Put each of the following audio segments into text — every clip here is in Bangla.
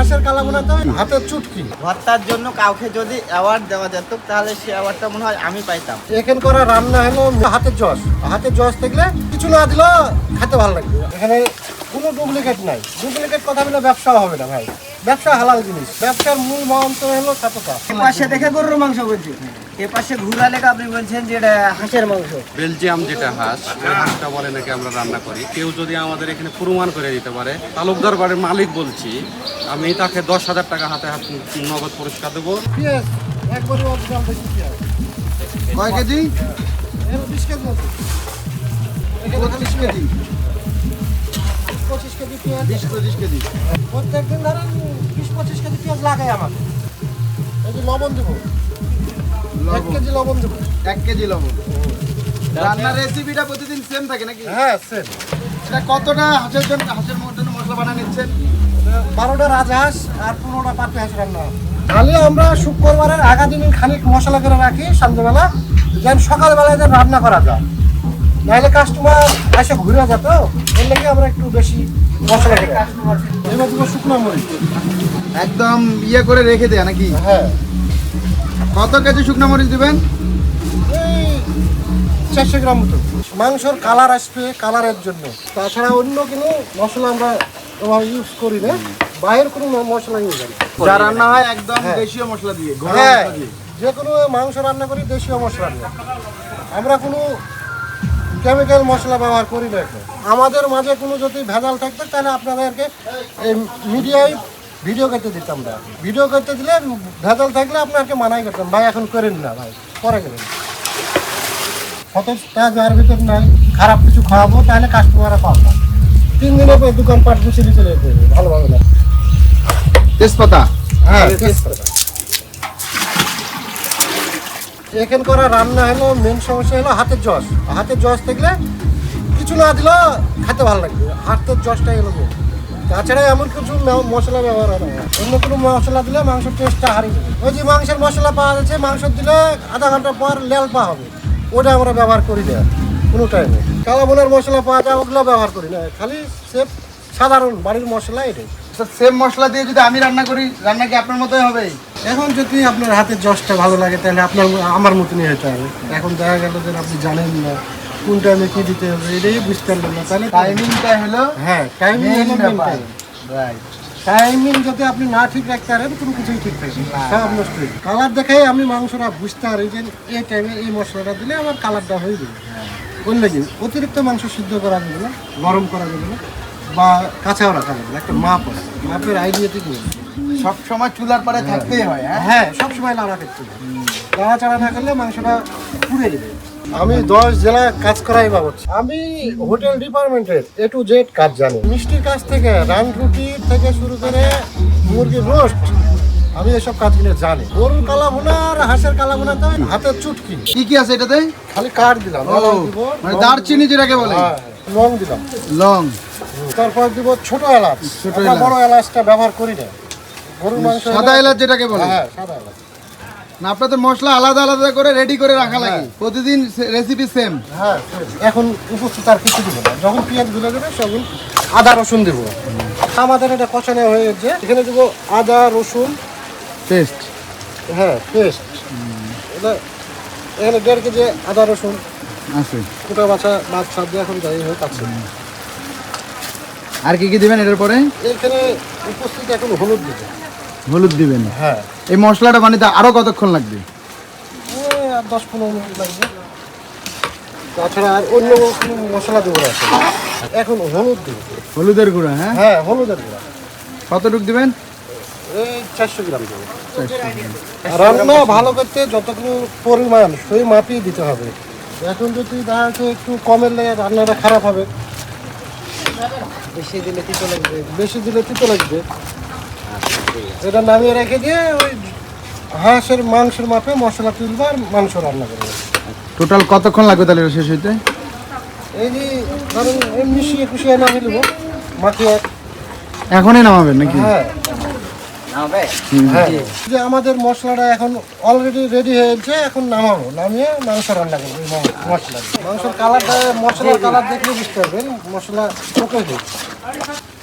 হাঁসের কালা বোনা তো হাতের চুটকি। ভর্তার জন্য কাউকে যদি অ্যাওয়ার্ড দেওয়া যেত তাহলে সে অ্যাওয়ার্ডটা মনে হয় আমি পাইতাম। এখানে করা রান্না হলো হাতের জস। হাতের জস দেখলে কিছু না দিলেও খেতে ভালো লাগবে। এখানে কোনো ডুপ্লিকেট নাই। ডুপ্লিকেট কথা বলে ব্যবসা হবে না ভাই। ব্যবসা হালাল জিনিস। ব্যবসার মূল মন্ত্র হলো সততা পাশে দেখে গরুর মাংস বলছি। এ পাশে ঘুরা লেগে আপনি বলছেন যে এটা হাঁসের মাংস। বেলজিয়াম যেটা হাঁস ওই হাঁসটা বলে নাকি আমরা রান্না করি। কেউ যদি আমাদের এখানে প্রমাণ করে দিতে পারে তালুকদার বাড়ির মালিক বলছি আমি তাকে দশ হাজার টাকা হাতে হাত নগদ পুরস্কার দেবো। কয় কেজি? বিশ কেজি মতো পঁচিশ কেজি। পেঁয়াজ। বিশ পঁচিশ কেজি। প্রত্যেক দিন ধরেন বিশ পঁচিশ কেজি পেঁয়াজ লাগাই আমার এই লবণ দেবো। এক কেজি লবণ দেবো। এক কেজি লবণ। রান্নার রেসিপিটা প্রতিদিন সেম থাকে নাকি? হ্যাঁ সেম এটা কতটা হাঁসের জন্য হাঁসের জন্য মশলা বানা নিচ্ছেন? বারোটা রাজহাঁস আর পনেরোটা পাতি হাঁস রান্না। তাহলে আমরা শুক্রবারের আগা দিন খানিক মশলা করে রাখি সন্ধ্যেবেলা। যেন সকালবেলায় যেন রান্না করা যায়। নাহলে কাস্টমার এসে ঘুরে যেত এর লেগে আমরা একটু বেশি মশলা। এবার দেবো শুকনো মরিচ। একদম ইয়ে করে রেখে দেয় নাকি? হ্যাঁ। কত কেজি শুকনো মরিচ দিবেন? চারশো গ্রাম মতো। মাংসর কালার আসবে কালারের জন্য। তাছাড়া অন্য কোনো মশলা আমরা ইউজ করি না। বাইরের কোনো মশলা ইউজ করি যা রান্না হয় একদম হ্যাঁ। দেশীয় মশলা দিয়ে হ্যাঁ। যে কোনো মাংস রান্না করি দেশীয় মশলা দিয়ে। আমরা কোনো কেমিক্যাল মশলা ব্যবহার করি না আমাদের মাঝে কোনো যদি ভেজাল থাকতো তাহলে আপনাদেরকে এই মিডিয়ায় ভিডিও করতে দিতাম না। ভিডিও করতে দিলে ভেজাল থাকলে আপনাকে মানাই করতাম। ভাই এখন করেন না ভাই পরে করেন। সততা যার ভিতর নাই খারাপ কিছু খাওয়াবো তাহলে কাস্টমাররা পাবো না। তিন দিনের পর দোকান পাট গুছিয়ে চলে যেতে হবে ভালোভাবে না। তেজপাতা? হ্যাঁ এখানে করা রান্না হলো মেন সমস্যা হলো হাতের জস। হাতের জস থাকলে কিছু না দিলেও খেতে ভালো লাগবে। হাতের জসটাই হলো main। তাছাড়া এমন কিছু মশলা ব্যবহার হয় না। অন্য কোনো মশলা দিলে মাংসের টেস্টটা হারিয়ে যাবে ওই যে মাংসের মশলা পাওয়া যাচ্ছে মাংস দিলে আধা ঘণ্টা পর লেলপা হবে। ওটা আমরা ব্যবহার করি না কোনো টাইমে কালো বোনার মশলা পাওয়া যায় ওগুলো ব্যবহার করি না। খালি সে সাধারণ বাড়ির মশলা এটাই। সেম মশলা দিয়ে যদি আমি রান্না করি রান্না কি আপনার মতোই হবে? এখন যদি আপনার হাতের জসটা ভালো লাগে তাহলে আপনার আমার মতনই হতে হবে। এখন দেখা গেল যে আপনি জানেন না। কোন টাইমে কি দিতে হবে এটাই বুঝতে পারলেন না। তাহলে টাইমিংটা হলো হ্যাঁ টাইমিং রাইট টাইমিং যদি আপনি না ঠিক রাখতে পারেন কোনো কিছুই ঠিক থাকবে না। সব নষ্ট হয়ে কালার দেখাই আমি মাংসটা বুঝতে পারি যে এই টাইমে এই মশলাটা দিলে আমার কালারটা হয়ে যাবে। বললে কি অতিরিক্ত মাংস সিদ্ধ করা যাবে না গরম করা যাবে না বা কাঁচাও রাখা যাবে না একটা মাপ আছে। মাপের আইডিয়া ঠিক নেই সব সময় চুলার পারে থাকতেই হয় হ্যাঁ? হ্যাঁ সবসময় লাড়া করতে হবে লাড়া চাড়া না করলে মাংসটা পুড়ে যাবে। আমি দশ জেলা কাজ করাই বাবুর্চি আমি হোটেল ডিপার্টমেন্টের এ টু জেড কাজ জানি। মিষ্টির কাজ থেকে রান রুটি থেকে শুরু করে মুরগির রোস্ট আমি এসব কাজগুলো জানি। গরুর কালা বোনা আর হাঁসের কালা বোনা তো হাতের চুটকি। কি কি আছে এটাতে? খালি কাঠ দিলাম। ও মানে দারচিনি যেটাকে বলে। হ্যাঁ, লং দিলাম। লং। তারপর দিব ছোট এলাচ। ছোট বড় এলাচটা ব্যবহার করি না। গরুর মাংস সাদা এলাচ যেটাকে বলে। হ্যাঁ সাদা এলাচ। না আপনাদের মশলা আলাদা আলাদা করে রেডি করে রাখা লাগে। প্রতিদিন রেসিপি সেম হ্যাঁ এখন উপস্থিত আর কিছু দিব না। যখন পেঁয়াজগুলো দেবে তখন আদা রসুন দেবো। আমাদের এটা কষানো হয়ে গেছে। এখানে দেবো আদা রসুন। টেস্ট হ্যাঁ পেস্ট এটা এখানে দেড় কেজি আদা রসুন। আছে। কুটা বাছা মাছ সাদ দিয়ে এখন যাই হোক আছে। আর কি কি দিবেন এটার পরে? এখানে উপস্থিত এখন হলুদ দিবে। হলুদ দিবেন। হ্যাঁ। এই মশলাটা বানাতে আরও কতক্ষণ লাগবে? দশ পনেরো মিনিট লাগবে। তাছাড়া আর অন্য কোনো মশলা দেবো না এখন। হলুদ দেবো। হলুদের গুঁড়া হ্যাঁ? হ্যাঁ হলুদের গুঁড়া। কতটুক দিবেন? এই চারশো গ্রাম দেবো। রান্না ভালো করতে যতটুকু পরিমাণ সেই মাপই দিতে হবে। এখন যদি দেখা যাচ্ছে একটু কমের লেগে রান্নাটা খারাপ হবে। বেশি দিলে তিতো লাগবে বেশি দিলে তিতো লাগবে। এটা নামিয়ে রেখে দিয়ে ওই হাঁসের মাংসের মাপে মশলা তুলবো আর মাংস রান্না করব। টোটাল কতক্ষণ লাগবে তাহলে শেষ হইতে? এই যে ধরুন এই মিশিয়ে কুশিয়ে নামিয়ে নেব মাখিয়ে এখনই নামাবেন নাকি? হ্যাঁ। হ্যাঁ। যে আমাদের মশলাটা এখন অলরেডি রেডি হয়েছে এখন নামাবো নামিয়ে মাংস রান্না করব মশলা মাংসের কালারটা মশলার কালার দেখলে বুঝতে পারবেন মশলা ওকে দিই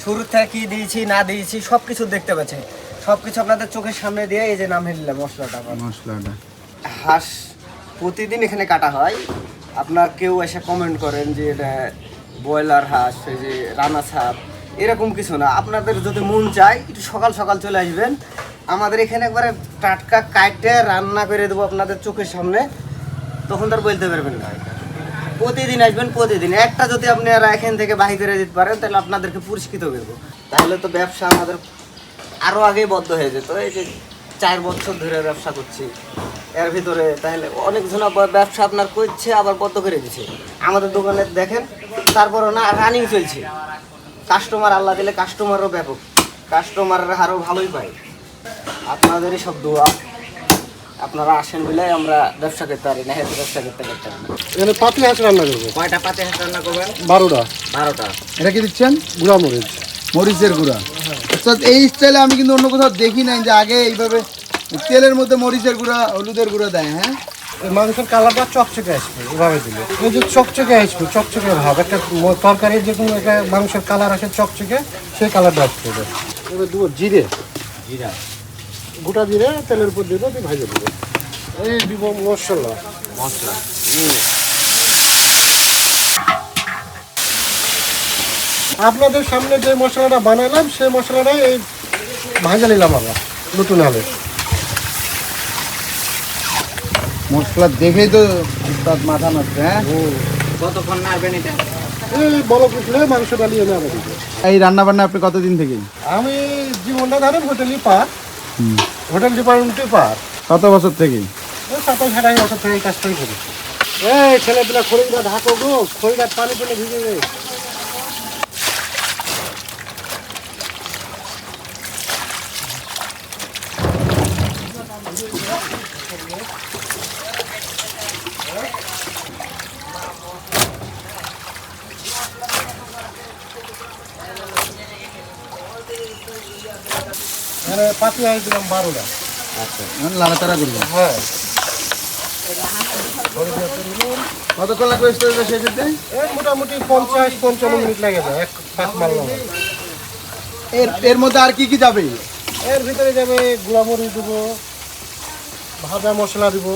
শুরু থেকে কি দিয়েছি না দিয়েছি সব কিছু দেখতে পাচ্ছেন। সব কিছু আপনাদের চোখের সামনে দিয়ে এই যে নাম নিলাম মশলাটা মশলাটা। হাঁস প্রতিদিন এখানে কাটা হয়। আপনার কেউ এসে কমেন্ট করেন যে এটা ব্রয়লার হাঁস এই যে রানা ছাপ এরকম কিছু না। আপনাদের যদি মন চায় একটু সকাল সকাল চলে আসবেন। আমাদের এখানে একবারে টাটকা কাটে রান্না করে দেবো আপনাদের চোখের সামনে। তখন তার বলতে পারবেন না। প্রতিদিন আসবেন প্রতিদিন। একটা যদি আপনারা এখান থেকে বাহির করে দিতে পারেন তাহলে আপনাদেরকে পুরস্কৃত করব। তাহলে তো ব্যবসা আমাদের আরও আগেই বদ্ধ হয়ে যেত। এই যে চার বছর ধরে ব্যবসা করছি। এর ভিতরে তাহলে অনেকজন ব্যবসা আপনার করছে আবার বদ্ধ করে দিচ্ছে আমাদের দোকানে দেখেন তারপরও না রানিং চলছে। কাস্টমার আল্লাহ দিলে কাস্টমারও ব্যাপক। কাস্টমাররা আরও ভালোই পায়। আপনাদেরই সব দোয়া। আপনারা আসেন বলে আমরা ব্যবসা করতে পারি না হেঁটে ব্যবসা করতে করতে পারি এখানে পাতি হাঁস রান্না করব। কয়টা পাতে হাঁস রান্না করবেন? বারোটা। বারোটা। এটা কি দিচ্ছেন? গুঁড়া মরিচ। মরিচের গুঁড়া। আচ্ছা এই স্টাইলে আমি কিন্তু অন্য কোথাও দেখি নাই যে আগে এইভাবে তেলের মধ্যে মরিচের গুঁড়া হলুদের গুঁড়া দেয় হ্যাঁ? মাংসের কালারটা চকচকে আসবে এভাবে দিলে। এই যে চকচকে আসবে চকচকে ভাব একটা তরকারির যে কোনো একটা মাংসের কালার আসে চকচকে সেই কালারটা আসবে এবার। দেবো জিরে। জিরা। গোটা জিরে তেলের উপর দিয়ে দিয়ে ভাজে দেবো। এই দিব মশলা। মশলা। আপনাদের সামনে যে মশলাটা বানালাম সেই মশলাটাই এই ভাজা নিলাম আমরা নতুন আলু। মশলা দেখেই তো উস্তাদ মাথা নষ্ট হ্যাঁ? কতক্ষণ নাড়বেন এটা? এই মাংস ডালিয়ে এই রান্না বান্না আপনি কতদিন থেকে? আমি জীবনটা ধরেন হোটেলই পার হোটেল ডিপার্টমেন্টে পার কত বছর থেকে? ওই সাতাশ আঠাশ বছর থেকে এই কাজটাই করি। এই ছেলেপিলা খড়িটা ঢাকো গো খড়িটা পানি পেলে ভিজে যায়। দিলাম বারোটা। লাড়াচাড়া করবেন? হ্যাঁ। কতক্ষণ লাগবে স্টোরিটা শেষ হতে এই মোটামুটি পঞ্চাশ পঞ্চান্ন মিনিট লাগে যায় এক মারলাম এর এর মধ্যে আর কি কি যাবে? এর ভিতরে যাবে গুঁড়ামরিচ দেবো ভাজা মশলা দিব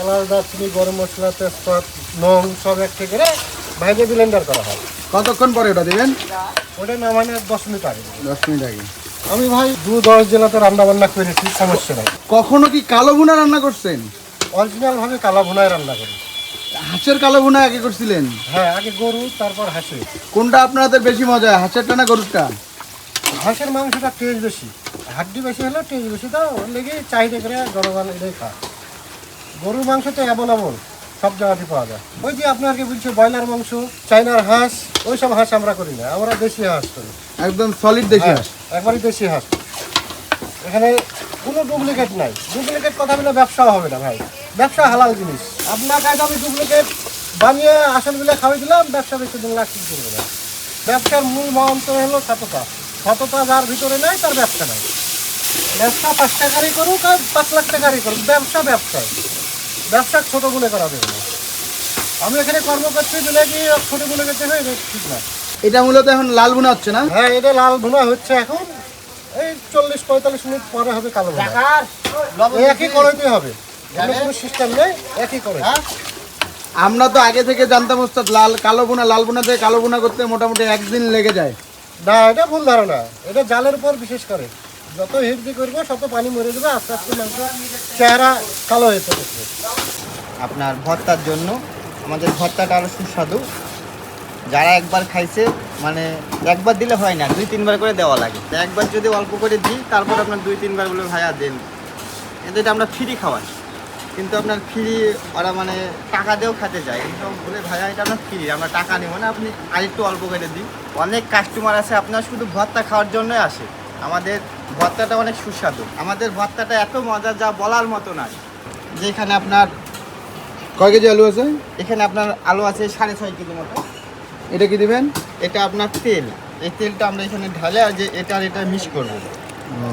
এলাচ দারচিনি গরম মশলা তেজপাত নং সব এক থেকে ভাইজে ব্লেন্ডার করা হয়। কতক্ষণ পরে ওটা দেবেন? ওটা নামানে দশ মিনিট আগে। দশ মিনিট আগে। আমি ভাই দু দশ জেলাতে রান্না বান্না করেছি সমস্যা নাই। কখনো কি কালো ভুনা রান্না করছেন? অরিজিনাল ভাবে কালা ভুনায় রান্না করি। হাঁসের কালো ভুনা আগে করছিলেন? হ্যাঁ আগে গরু তারপর হাঁসে। কোনটা আপনাদের বেশি মজা হাঁসেরটা না গরুরটা? হাঁসের মাংসটা টেস্ট বেশি। হাড্ডি বেশি হলে টেস্ট বেশি তো ওর লেগে চাহিদা করে জনগণ এটাই খায়। গরুর মাংস তো অ্যাভেলেবল সব জায়গাতে পাওয়া যায়। ওই যে আপনাকে বলছে ব্রয়লার মাংস চাইনার হাঁস ওই সব হাঁস আমরা করি না আমরা দেশি হাঁস করি। একদম সলিড দেশি হ্যাঁ, হাঁস। একবারই দেশি হাঁস। এখানে কোনো ডুপ্লিকেট নাই। ডুপ্লিকেট কথা বলে ব্যবসা হবে না ভাই। ব্যবসা হালাল জিনিস। আপনার কাছে আমি ডুপ্লিকেট বানিয়ে আসলগুলো খাওয়াই দিলাম, ব্যবসা বেশি দিন লাস্টিং করবে না। ব্যবসার মূল মন্ত্র হলো সততা। সততা যার ভিতরে নাই, তার ব্যবসা নাই। ব্যবসা পাঁচ টাকারই করুক আর পাঁচ লাখ টাকারই করুক। ব্যবসা ব্যবসায়। ব্যবসা ছোটো বলে করা যাবে না। আমি এখানে কর্ম করছি বলে কি ছোটো বলে গেছে হয় ঠিক না। এটা মূলত এখন লাল ভুনা হচ্ছে না? হ্যাঁ এটা লাল ভুনা হচ্ছে এখন। এই চল্লিশ পঁয়তাল্লিশ মিনিট পরে হবে কালো ভুনা। একই কড়াইতে হবে। কোনো সিস্টেম নেই একই কড়াই আমরা তো আগে থেকে জানতাম ওস্তাদ লাল কালো বোনা লাল বোনা থেকে কালো বোনা করতে মোটামুটি একদিন লেগে যায়। না এটা ভুল ধারণা। এটা জালের উপর বিশেষ করে। যত হিটদি করবে তত পানি মরে যাবে আস্তে আস্তে মাংস চেহারা কালো হয়ে আপনার ভর্তার জন্য আমাদের ভর্তাটা আরও সুস্বাদু। যারা একবার খাইছে মানে একবার দিলে হয় না দুই তিনবার করে দেওয়া লাগে। তো একবার যদি অল্প করে দিই তারপর আপনার দুই তিনবার বলে ভাইয়া দেন। কিন্তু এটা আমরা ফ্রি খাওয়াই। কিন্তু আপনার ফ্রি ওরা মানে টাকা দিয়েও খেতে যায় এইসব বলে ভাইয়া এটা আপনার ফ্রি আমরা টাকা নেব না আপনি আরেকটু অল্প করে দিই অনেক কাস্টমার আছে আপনার শুধু ভর্তা খাওয়ার জন্যই আসে। আমাদের ভর্তাটা অনেক সুস্বাদু। আমাদের ভর্তাটা এত মজা যা বলার মতো নয় যেখানে আপনার কয় কেজি আলু আছে? এখানে আপনার আলু আছে সাড়ে ছয় কেজি মতো। এটা কি দিবেন? এটা আপনার তেল। এই তেলটা আমরা এখানে ঢালে আর যে এটা আর এটা মিক্স করব।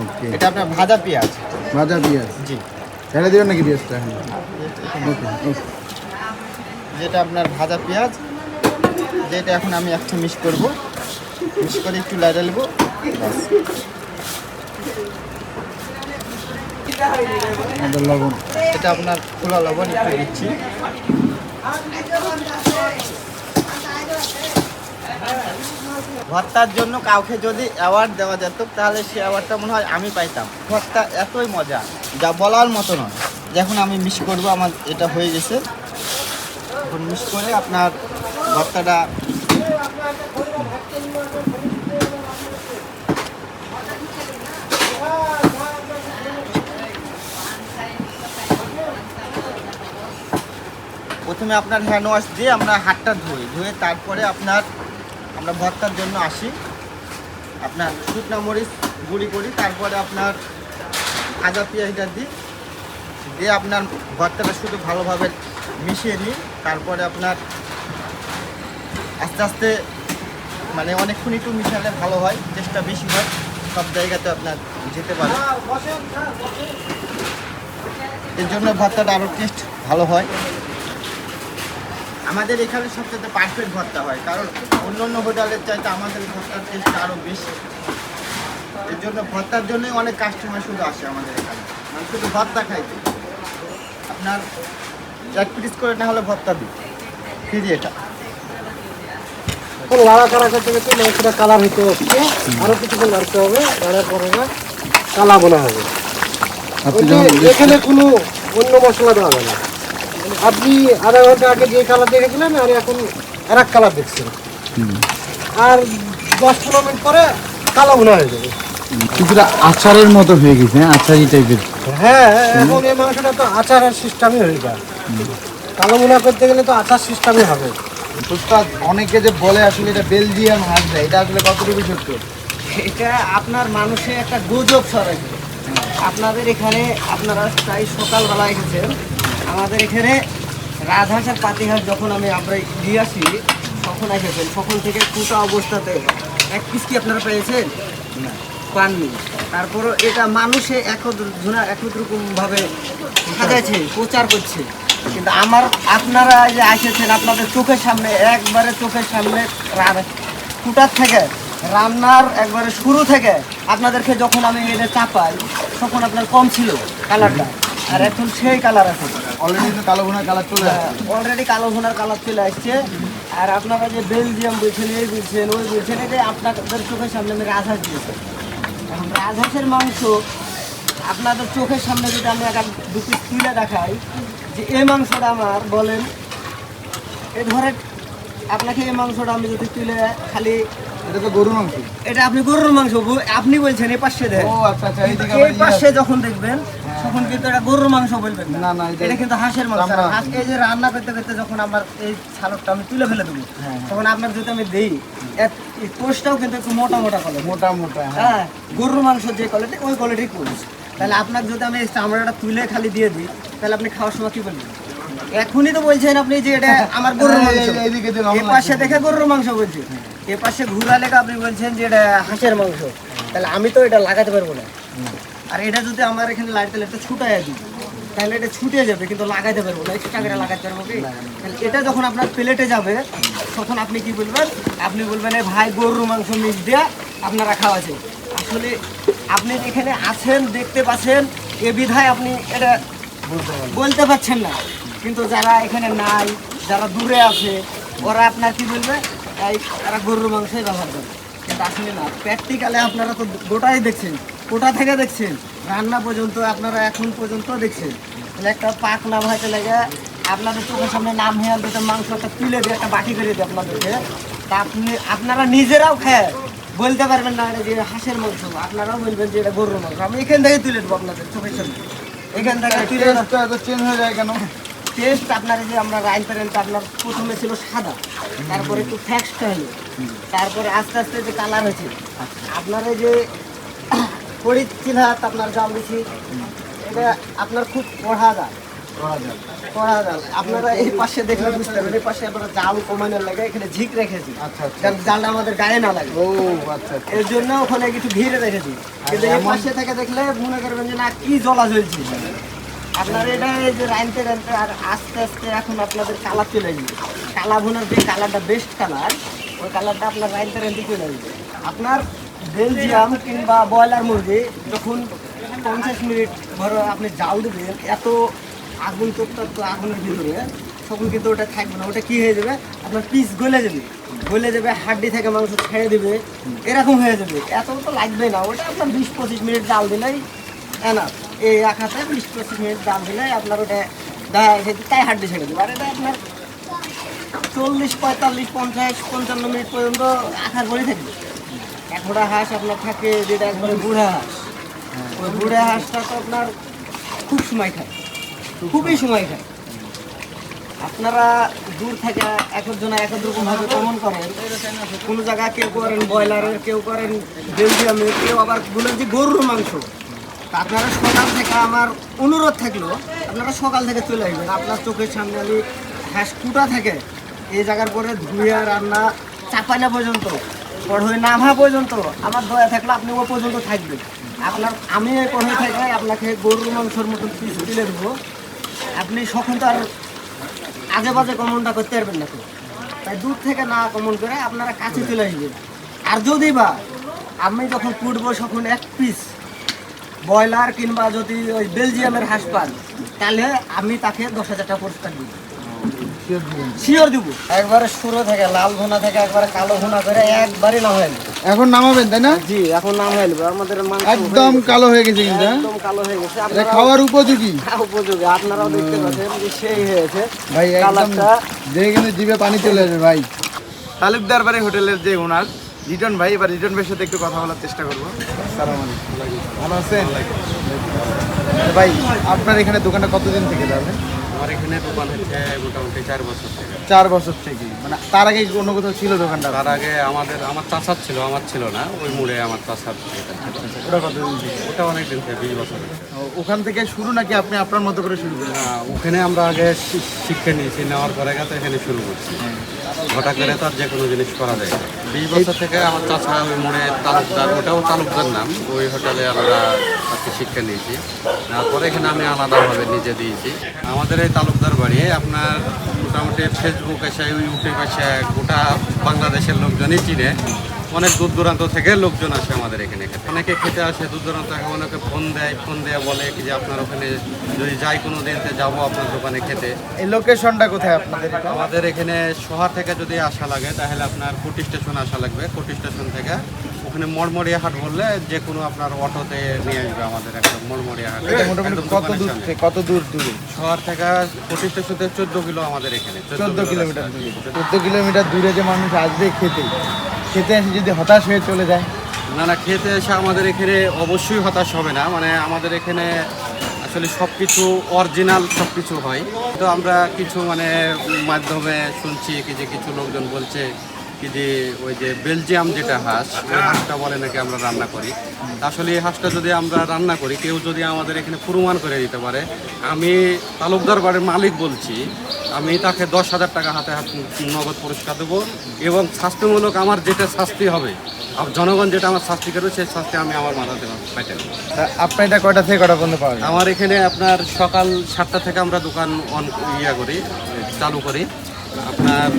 ওকে। এটা আপনার ভাজা পেঁয়াজ। ভাজা পেঁয়াজ? জি। ছেড়ে দিবেন নাকি পেঁয়াজটা? যেটা আপনার ভাজা পেঁয়াজ যেটা এখন আমি একটা মিক্স করব। মিক্স করে একটু লাইটা নেব। লবণ। এটা আপনার খোলা লবণ একটু দিচ্ছি। ভর্তার জন্য কাউকে যদি অ্যাওয়ার্ড দেওয়া যেত, তাহলে সে অ্যাওয়ার্ডটা মনে হয় আমি পাইতাম। ভর্তা এতই মজা, যা বলার মতো নয়। যখন আমি মিস করব, আমার এটা হয়ে গেছে। এখন মিস করে আপনার ভর্তাটা প্রথমে আপনার হ্যান্ড ওয়াশ দিয়ে আমরা হাতটা ধুই। ধুয়ে তারপরে আপনার আমরা ভর্তার জন্য আসি। আপনার শুকনো মরিচ গুঁড়ি করি, তারপরে আপনার ভাজা পেঁয়াজটা দিই। দিয়ে আপনার ভর্তাটা শুধু ভালোভাবে মিশিয়ে নিই, তারপরে আপনার আস্তে আস্তে মানে অনেকক্ষণ একটু মিশালে ভালো হয় চেষ্টা বেশি হয়, সব জায়গাতে আপনার যেতে পারে। এর জন্য ভর্তাটা আরও টেস্ট ভালো হয়। আমাদের এখানে সবচেয়ে পারফেক্ট ভর্তা হয় কারণ অন্য অন্য হোটেলের চাইতে আমাদের ভর্তার টেস্ট আরও বেশি। এর জন্য ভর্তার জন্যই অনেক কাস্টমার শুধু আসে আমাদের এখানে। মানে শুধু ভর্তা খাইতে আপনার এক পিস করে না হলে ভর্তা দিই। ফ্রি এটা। এখন লাড়া কাড়া করতে মাংসটা কালার হইতে হচ্ছে আরও কিছুক্ষণ নাড়তে হবে নাড়ার পরে কালা বোনা হবে। এখানে কোনো অন্য মশলা দেওয়া যাবে না। আপনি আধা ঘণ্টা আগে যে কালার দেখেছিলেন আর এখন আর এক কালার দেখছেন। আর দশ পনেরো মিনিট পরে কালো বোনা হয়ে যাবে। কিছুটা আচারের মতো হয়ে গেছে হ্যাঁ আচারি টাইপের হ্যাঁ এখন এই মাংসটা তো আচারের সিস্টেমই হয়ে যায়। কালো বোনা করতে গেলে তো আচার সিস্টেমই হবে। উস্তাদ অনেকে যে বলে আসলে এটা বেলজিয়াম হাঁস দেয় এটা আসলে কতটুকু সত্য? এটা আপনার মানুষে একটা গুজব ছড়াই আপনাদের এখানে আপনারা প্রায় সকালবেলা এসেছেন আমাদের এখানে রাজহাঁস আর পাতিহাঁস যখন আমি আমরা দিয়ে আসি তখন এসেছেন। তখন থেকে কুটা অবস্থাতে এক পিস কি আপনারা পেয়েছেন? পাননি। তারপরও এটা মানুষে একজনা একরকমভাবে সাজাইছে প্রচার করছে। কিন্তু আমার আপনারা যে এসেছেন আপনাদের চোখের সামনে একবারে চোখের সামনে কুটার থেকে রান্নার একবারে শুরু থেকে আপনাদেরকে যখন আমি এটা চাপাই তখন আপনার কম ছিল কালারটা আর এখন সেই কালার আছে। অলরেডি তো কালো ভুনা কালার চলে আসছে। অলরেডি কালো ভুনার কালার চলে আসছে। আর আপনারা যে বেলজিয়াম বলছেন এই বলছেন ওই বলছেন এই যে আপনাদের চোখের সামনে আমি রাজহাঁস দিয়েছি। এখন রাজহাঁসের মাংস আপনাদের চোখের সামনে যদি আমি একটা দু পিস তুলে দেখাই যে এই মাংসটা আমার বলেন এ ধরে আপনাকে এই মাংসটা আমি যদি তুলে খালি এটা তো গরু মাংস। এটা আপনি গরুর মাংস আপনি বলছেন এই পাশে দেন। ও আচ্ছা আচ্ছা এইদিকে এই পাশে যখন দেখবেন তখন কিন্তু এটা গরুর মাংস বলবেন না। না, এটা- কিন্তু হাঁসের মাংস। আর হাঁস এই যে রান্না করতে করতে যখন আমার এই ছালকটা আমি তুলে ফেলে দেবো তখন আপনার যদি আমি দেই এই কোষটাও কিন্তু একটু মোটা মোটা কলে মোটা মোটা হ্যাঁ। হ্যাঁ গরুর মাংস যে কোয়ালিটি ওই কোয়ালিটি কোষ তাহলে আপনার যদি আমি এই চামড়াটা তুলে খালি দিয়ে দিই তাহলে আপনি খাওয়ার সময় কি বলবেন? এখনই তো বলছেন আপনি যে এটা আমার গরুর মাংস। এই- পাশে দেখে গরুর মাংস বলছি। এ পাশে ঘুরা লেগে আপনি বলছেন যে এটা হাঁসের মাংস। তাহলে আমি তো এটা লাগাতে পারব না। আর এটা যদি আমার এখানে লাইট তাহলে এটা ছুটাই দিই। তাহলে এটা ছুটে যাবে কিন্তু লাগাতে পারব না। এক্সট্রা করে লাগাতে পারব কি? তাহলে এটা যখন আপনার প্লেটে যাবে তখন আপনি কি বলবেন? আপনি বলবেন এই ভাই গরুর মাংস মিক্স দেয়া আপনারা খাওয়াছে আসলে আপনি এখানে আছেন দেখতে পাচ্ছেন এ বিধায় আপনি এটা বলতে পারছেন না। কিন্তু যারা এখানে নাই যারা দূরে আছে ওরা আপনার কি বলবে? এই তারা গরুর মাংসই ব্যবহার করে। কিন্তু আসলে না প্র্যাকটিক্যালে আপনারা তো গোটাই দেখছেন কোটা থেকে দেখছেন রান্না পর্যন্ত আপনারা এখন পর্যন্ত দেখছেন। তাহলে একটা পাক নাম হয়তো লেগে আপনাদের চোখের সামনে নাম হয়ে দুটো মাংসটা তুলে দিয়ে একটা বাটি করে দিয়ে আপনাদেরকে তা আপনি আপনারা নিজেরাও খেয়ে বলতে পারবেন না এটা যে হাঁসের মাংস আপনারাও বলবেন যে এটা গরুর মাংস। আমি এখান থেকে তুলে দেবো আপনাদের চোখের সামনে। এখান থেকে তুলে। চেঞ্জ হয়ে যায় কেন? টেস্ট আপনার যে আমরা রাইন প্যারেন্ট আপনার প্রথমে ছিল সাদা তারপরে একটু ফ্যাক্সটা হলো তারপরে আস্তে আস্তে যে কালার হয়েছে আপনার যে পরিচ চিলহাত আপনার জাল দিছি এটা আপনার খুব পড়া যায় পড়া জাল। আপনারা এই পাশে দেখলে বুঝতে পারবেন এই পাশে আপনারা জাল কমানোর লাগে এখানে ঝিক রেখেছি আচ্ছা আচ্ছা। কারণ জালটা আমাদের গায়ে না লাগে। ও আচ্ছা আচ্ছা। এর জন্য ওখানে কিছু ঘিরে রেখেছি। কিন্তু এই পাশে থেকে দেখলে মনে করবেন যে না কি জলা জ্বলছে আপনার এটা যে রাইনতে আর আস্তে আস্তে এখন আপনাদের চলে যে কালারটা বেস্ট কালার, ওই কালারটা আপনার চলে আপনার বেলজিয়াম কিংবা ব্রয়লার মুরগি যখন পঞ্চাশ মিনিট ধরো আপনি জাল দেবেন, এত আগুন তত্ত্ব আগুনের ভিতরে, তখন কিন্তু ওটা থাকবে না। ওটা কি হয়ে যাবে? আপনার পিস গলে যাবে। গলে যাবে, হাড্ডি থেকে মাংস ছেড়ে দেবে, এরকম হয়ে যাবে। এত তো লাগবে না। ওটা আপনার বিশ পঁচিশ মিনিট জাল দিলেই এনাফ এই এক হাতে বিশ পঁচিশ মিনিট জাল দিলেই আপনার ওটা তাই হাড্ডি ছেড়ে দেবে। আর এটা আপনার চল্লিশ, পঁয়তাল্লিশ, পঞ্চাশ, পঞ্চান্ন মিনিট পর্যন্ত আখার পরে থাকবে একটা হাঁস আপনার থাকে যেটা একবারে বুড়া হাঁস। ওই বুড়া হাঁসটা তো আপনার খুব সময় খায়। খুবই সময় খায়। আপনারা দূর থেকে এক একজনে এক এক রকম ভাবে কমন করেন। কোনো জায়গায় কেউ করেন ব্রয়লারের, কেউ করেন বেলজিয়ামের, কেউ আবার বলেন যে গরুর মাংস। আপনারা সকাল থেকে আমার অনুরোধ থাকল, আপনারা সকাল থেকে চলে আসবেন। আপনার চোখের সামনে আমি হাঁস কুটা থাকে এই জায়গার পরে ধুয়ে, রান্না চাপানা পর্যন্ত কড়হই নামা পর্যন্ত আমার দয়া থাকলে, আপনি ও পর্যন্ত থাকবেন। আপনার, আমি কড়হই থেকে আপনাকে গরুর মাংসের মতন পিস তুলে দেবো। আপনি সখন তো আর আজে বাজে কমনটা করতে পারবেন না তাই দূর থেকে না কমন করে আপনারা কাছে চলে আসবেন। আর যদি বা আমি যখন কুটবো তখন এক পিস ব্রয়লার কিংবা যদি ওই বেলজিয়ামের হাঁস পান তাহলে আমি তাকে দশ হাজার টাকা পুরস্কার দিব। শিওর দিব। একবারে শুরু থেকে লাল ভুনা থেকে একবারে কালো ভুনা করে একবারে নাম হয়ে। এখন নামাবেন তাই না? জি এখন নাম হয়ে আমাদের মাংস একদম কালো হয়ে গেছে কিন্তু হ্যাঁ? একদম কালো হয়ে গেছে। এটা খাওয়ার উপযোগী। উপযোগী। আপনারাও দেখতে পাচ্ছেন যে সেই হয়েছে। ভাই একদম কিন্তু জিভে পানি চলে আসবে ভাই। তালুকদার বাড়ি হোটেলের যে ওনার রিটন ভাই, এবার রিটন ভাইয়ের সাথে একটু কথা বলার চেষ্টা করব। ভালো আছেন? ভাই, আপনার এখানে দোকানটা কতদিন থেকে যাবে? আমার এখানে দোকান হচ্ছে মোটামুটি চার বছর থেকে। চার বছর থেকে। মানে তার আগে অন্য কোথাও ছিল দোকানটা? তার আগে আমাদের আমার চাষার ছিল আমার ছিল না ওই মোড়ে আমার চাষার ওটা কতদিন থেকে? ওটা অনেক দিন থেকে বিশ বছর ওখান থেকে শুরু নাকি আপনি আপনার মতো করে শুরু করেন? ওখানে আমরা আগে শিক্ষা নিয়েছি নেওয়ার পরে গেছে এখানে শুরু করছি। হঠাৎ করে তো আর যে কোনো জিনিস করা যায় না। বিশ বছর থেকে আমার চাষা ওই মোড়ে তালুকদার ওটাও তালুকদার নাম ওই হোটেলে আমরা আর কি শিক্ষা নিয়েছি। তারপরে এখানে আমি আলাদাভাবে নিজে দিয়েছি। আমাদের এই তালুকদার বাড়ি আপনার মোটামুটি ফেসবুক এসে ইউটিউব এসে গোটা বাংলাদেশের লোকজনই চিনে। অনেক দূর দূরান্ত থেকে লোকজন আসে আমাদের এখানে অনেকে খেতে আসে দূর দূরান্ত থেকে অনেকে ফোন দেয় ফোন দিয়ে বলে কি যে আপনার ওখানে যদি যাই কোনো দিনতে যাব আপনার দোকানে খেতে। এই লোকেশনটা কোথায় আপনাদের আমাদের এখানে শহর থেকে যদি আসা লাগে তাহলে আপনার কোটি স্টেশন আসা লাগবে। কোটি স্টেশন থেকে ওখানে মরমরিয়া হাট বললে যে কোনো আপনার অটোতে নিয়ে আসবে আমাদের একদম মরমরিয়া হাট। মোটামুটি কত দূর থেকে কত দূর দূরে? শহর থেকে স্টেশন থেকে চোদ্দ কিলো আমাদের এখানে। চোদ্দ কিলোমিটার দূরে। চোদ্দ কিলোমিটার দূরে যে মানুষ আসবে খেতে খেতে এসে যদি হতাশ হয়ে চলে যায়? না না খেতে এসে আমাদের এখানে অবশ্যই হতাশ হবে না। মানে আমাদের এখানে আসলে সব কিছু অরিজিনাল সব কিছু হয়। তো আমরা কিছু মানে মাধ্যমে শুনছি কি যে কিছু লোকজন বলছে যে ওই যে বেলজিয়াম যেটা হাঁস ওই হাঁসটা বলে নাকি আমরা রান্না করি। আসলে এই হাঁসটা যদি আমরা রান্না করি কেউ যদি আমাদের এখানে প্রমাণ করে দিতে পারে আমি তালুকদার বাড়ির মালিক বলছি আমি তাকে দশ হাজার টাকা হাতে হাত নগদ পুরস্কার দেবো এবং শাস্তিমূলক আমার যেটা শাস্তি হবে আর জনগণ যেটা আমার শাস্তি করবে সেই শাস্তি আমি আমার মাথাতে পাইতে দেবো। তা আপনি এটা কয়টা থেকে কটা পর্যন্ত পাওয়া আমার এখানে আপনার সকাল সাতটা থেকে আমরা দোকান অন ইয়া করি চালু করি। আপনার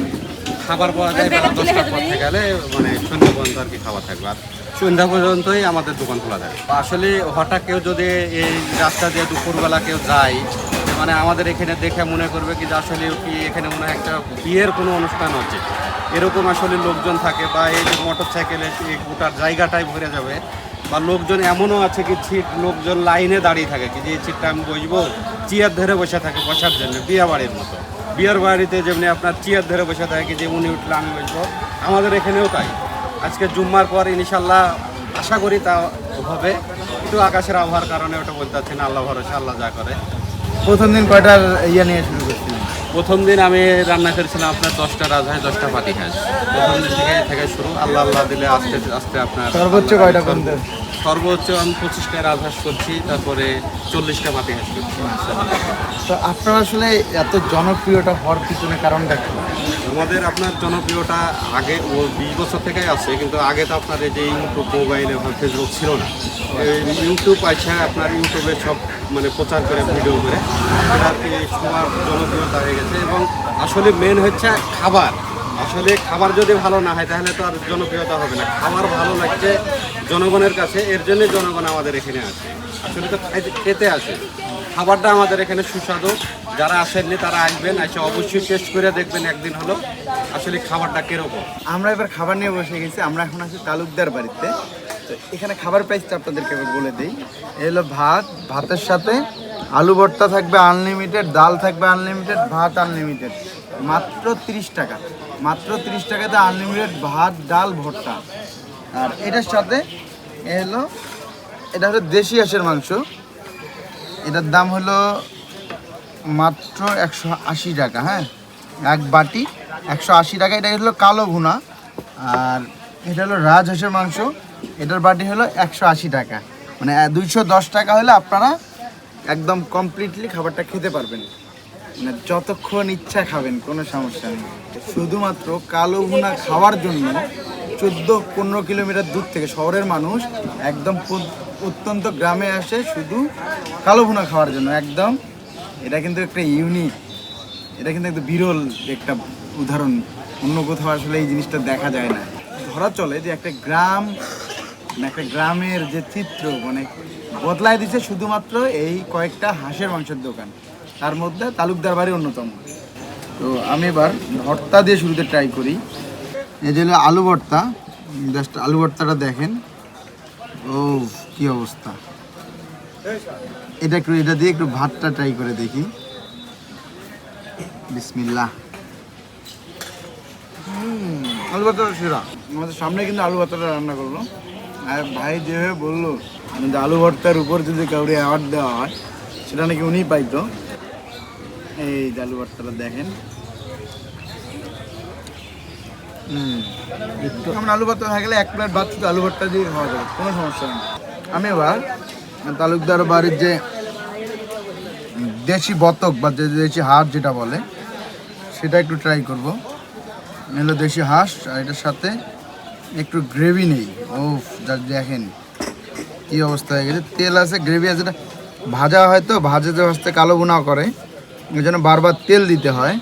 খাবার পাওয়া যায় বেলা দশটার পর থেকে গেলে মানে সন্ধ্যা পর্যন্ত আর কি খাবার থাকবে। আর সন্ধ্যা পর্যন্তই আমাদের দোকান খোলা থাকে। আসলে হঠাৎ কেউ যদি এই রাস্তা দিয়ে দুপুরবেলা কেউ যায় মানে আমাদের এখানে দেখে মনে করবে কি যে আসলে কি এখানে মনে হয় একটা বিয়ের কোনো অনুষ্ঠান হচ্ছে। এরকম আসলে লোকজন থাকে বা এই যে মোটর সাইকেলে এই গোটার জায়গাটাই ভরে যাবে। বা লোকজন এমনও আছে কি ছিট লোকজন লাইনে দাঁড়িয়ে থাকে কি যে এই ছিটটা আমি বসবো চেয়ার ধরে বসে থাকে বসার জন্য বিয়ে বাড়ির মতো। বিয়ের বাড়িতে যেমনি আপনার চেয়ার ধরে বসে থাকে যে উনি উঠলে আমি বসবো। আমাদের এখানেও তাই। আজকে জুম্মার পর ইনশাল্লাহ আশা করি তা হবে। একটু আকাশের আবহাওয়ার কারণে ওটা বলতে পারছি না, আল্লাহ ভরসা, আল্লাহ যা করে। প্রথম দিন কয়টার ইয়ে নিয়ে শুরু করছিলেন? প্রথম দিন আমি রান্না করেছিলাম আপনার দশটা রাজহাঁস দশটা পাতি হাঁস। প্রথম দিন থেকে থেকে শুরু। আল্লাহ আল্লাহ দিলে আস্তে আস্তে আপনার সর্বোচ্চ কয়টা পর্যন্ত? সর্বোচ্চ আমি পঁচিশটা রাজহাঁস করছি তারপরে চল্লিশটা পাতি হাঁস করছি। তো আপনার আসলে এত জনপ্রিয়টা হওয়ার পিছনে কারণটা কি? আমাদের আপনার জনপ্রিয়তা আগে ও বিশ বছর থেকেই আছে, কিন্তু আগে তো আপনার এই যে ইউটিউব, মোবাইলে ফেসবুক ছিল না। ইউটিউব আছে আপনার ইউটিউবে সব মানে প্রচার করে ভিডিও করে আর কি সবার জনপ্রিয়তা হয়ে গেছে এবং আসলে মেন হচ্ছে খাবার। আসলে খাবার যদি ভালো না হয়, তাহলে তো আর জনপ্রিয়তা হবে না। খাবার ভালো লাগছে জনগণের কাছে, এর জন্য জনগণ আমাদের এখানে আসে। আসলে তো খেতে আসে। খাবারটা আমাদের এখানে সুস্বাদু। যারা আসেননি, তারা আসবেন, এসে অবশ্যই টেস্ট করে দেখবেন একদিন হলো, আসলে খাবারটা কীরকম। আমরা এবার খাবার নিয়ে বসে গেছি, আমরা এখন আছি তালুকদার বাড়িতে। তো এখানে খাবার প্রাইসটা আপনাদেরকে বলে দিই। হলো ভাত, ভাতের সাথে আলু ভর্তা থাকবে আনলিমিটেড ডাল থাকবে আনলিমিটেড ভাত আনলিমিটেড মাত্র তিরিশ টাকা। মাত্র তিরিশ টাকাতে আনলিমিটেড ভাত, ডাল, ভর্তা। আর এটার সাথে এ হলো, এটা হলো দেশি হাঁসের মাংস। এটার দাম হলো মাত্র একশো আশি টাকা হ্যাঁ? এক বাটি একশো আশি টাকা। এটা হলো কালো ভুনা, আর এটা হলো রাজহাঁসের মাংস। এটার বাটি হলো একশো আশি টাকা। মানে দুইশো দশ টাকা হলে আপনারা একদম কমপ্লিটলি খাবারটা খেতে পারবেন। মানে যতক্ষণ ইচ্ছা খাবেন, কোনো সমস্যা নেই। শুধুমাত্র কালো ভুনা খাওয়ার জন্য চোদ্দ পনেরো কিলোমিটার দূর থেকে শহরের মানুষ একদম অত্যন্ত গ্রামে আসে শুধু কালো ভুনা খাওয়ার জন্য। একদম এটা কিন্তু একটা ইউনিক এটা কিন্তু একটা বিরল একটা উদাহরণ। অন্য কোথাও আসলে এই জিনিসটা দেখা যায় না। ধরা চলে যে একটা গ্রাম মানে একটা গ্রামের যে চিত্র মানে বদলায় দিচ্ছে শুধুমাত্র এই কয়েকটা হাঁসের মাংসের দোকান। তার মধ্যে তালুকদার বাড়ি অন্যতম। তো আমি এবার ভর্তা দিয়ে শুরুতে ট্রাই করি। এই যে আলু ভর্তা। জাস্ট আলু ভর্তাটা দেখেন। ও কি অবস্থা। এটা একটু এটা দিয়ে একটু ভাতটা ট্রাই করে দেখি। বিসমিল্লাহ। হুম, আলু ভর্তাটা সেরা। আমাদের সামনে কিন্তু আলু ভর্তাটা রান্না করল। আর ভাই যেভাবে বলল যে আলু ভর্তার উপর যদি কাউরে অ্যাওয়ার্ড দেওয়া হয় সেটা নাকি উনিই পাইতো। এই আলু ভর্তাটা দেখেন। আমরা আলু ভর্তা থাকলে এক প্লেট ভাত শুধু আলু ভর্তা দিয়ে খাওয়া যাবে কোনো সমস্যা নেই। আমি এবার তালুকদার বাড়ির যে দেশি বতক বা যে দেশি হাঁস যেটা বলে, সেটা একটু ট্রাই করব। হলো দেশি হাঁস, আর এটার সাথে একটু গ্রেভি নেই। ও যা দেখেন কি অবস্থা হয়ে গেছে। তেল আছে গ্রেভি আছে ভাজা হয় তো ভাজাতে ভাজতে কালো বোনা করে এই জন্য বারবার তেল দিতে হয়।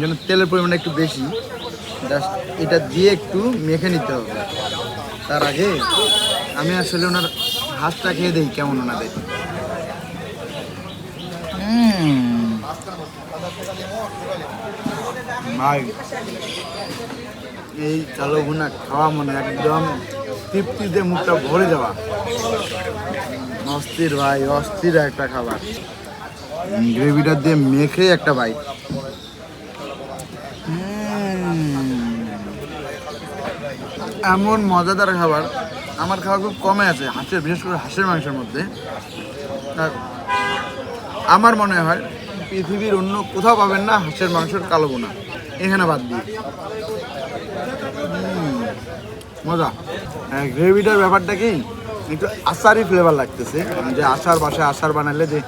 জন্য তেলের পরিমাণ একটু বেশি। জাস্ট এটা দিয়ে একটু মেখে নিতে হবে। তার আগে আমি আসলে ওনার হাঁসটা খেয়ে দিই, কেমন ওনাদের? ভাই, এই কালো ভুনা খাওয়া মনে একদম তৃপ্তিতে মুখটা ভরে যাওয়া। অস্থির ভাই, অস্থির একটা খাবার। গ্রেভিটা দিয়ে মেখে একটা বাইক এমন মজাদার খাবার। আমার খাওয়া খুব কমে আছে হাঁসের বিশেষ করে হাঁসের মাংসের মধ্যে। আমার মনে হয় পৃথিবীর অন্য কোথাও পাবেন না হাঁসের মাংসের কালো বোনা এখানে বাদ দিয়ে। মজা। হ্যাঁ গ্রেভিটার ব্যাপারটা কি? একটু আচারই ফ্লেভার লাগতেছে। যে আচার বাসায় আচার বানালে যে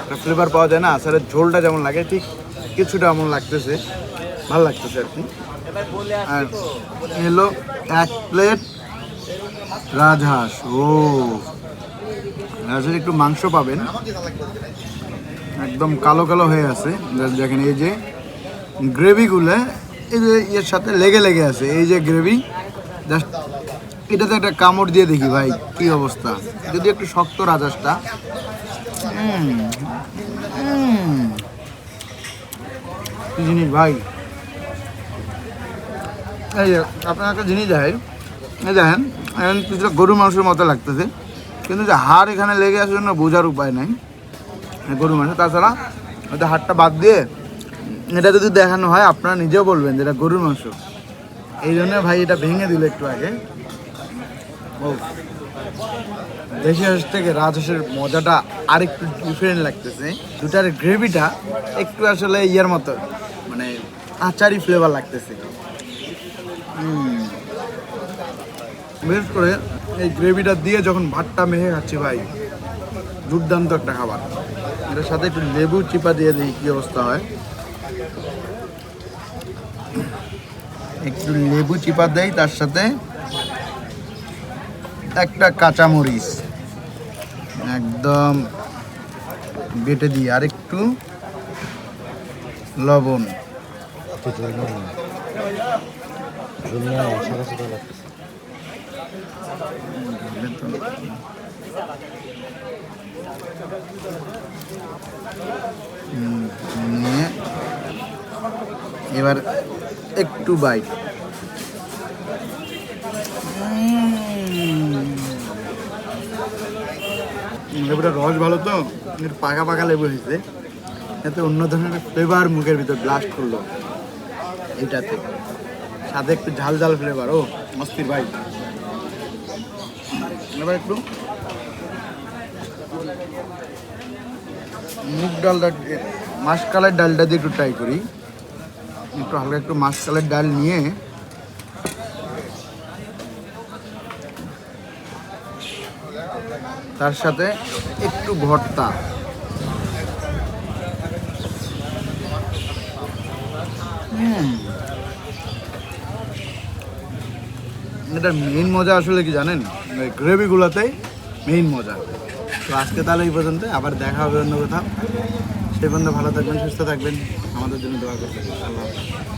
একটা ফ্লেভার পাওয়া যায় না, আচারের ঝোলটা যেমন লাগে, ঠিক কিছুটা এমন লাগতেছে। ভালো লাগতেছে আর কি। আর এলো এক প্লেট রাজহাঁস, ও। রাজহাঁসের একটু মাংস পাবেন। একদম কালো কালো হয়ে আছে। দেখেন, এই যে গ্রেভিগুলো, এই যে এর সাথে লেগে লেগে আছে, এই যে গ্রেভি। জাস্ট এটাতে একটা কামড় দিয়ে দেখি, ভাই, কি অবস্থা। যদি একটু শক্ত রাজহাঁসটা। জিনিস, ভাই? এই আপনার একটা জিনিস দেখেন কিছুটা গরু মাংসের মতো লাগতেছে। কিন্তু যে হাড় এখানে লেগে আসার জন্য বোঝার উপায় নাই। গরু মাংস। তাছাড়া হয়তো হাড়টা বাদ দিয়ে এটা যদি দেখানো হয়, আপনারা নিজেও বলবেন যে এটা গরুর মাংস। এই জন্য ভাই এটা ভেঙে দিল একটু আগে। ও। দেশি হাঁস থেকে রাজহাঁসের মজাটা আরেকটু ডিফারেন্ট লাগতেছে। দুটার গ্রেভিটা একটু আসলে ইয়ের মতো মানে আচারি ফ্লেভার লাগতেছে। বিশেষ করে এই গ্রেভিটা দিয়ে যখন ভাতটা মেখে খাচ্ছি ভাই, দুর্দান্ত একটা খাবার। এটার সাথে একটু লেবু চিপা দিয়ে দিই কী অবস্থা হয়। একটু লেবু চিপা দেয় তার সাথে একটা কাঁচামরিচ। একদম বেটে দিই আর একটু লবণ। এবার একটু বাইট। লেবুটা রস ভালো তো পাকা পাকা লেবু হয়েছে। এতে অন্য ধরনের ফ্লেভার মুখের ভিতর ব্লাস্ট করল। এইটাতে। সাথে একটু ঝাল ঝাল ফ্লেভার ও, মস্তির ভাই। এবার একটু। মুগ ডালটা মাসকালের ডালটা দিয়ে একটু ট্রাই করি। একটু হালকা একটু মাসকালের ডাল নিয়ে। তার সাথে একটু ভর্তা। এটার মেইন মজা আসলে কি জানেন? গ্রেভিগুলোতেই মেইন মজা। তো আজকে তাহলে এই পর্যন্ত, আবার দেখা হবে অন্য কোথাও। সেই পর্যন্ত ভালো থাকবেন, সুস্থ থাকবেন। আমাদের জন্য দোয়া করবেন। আল্লাহ।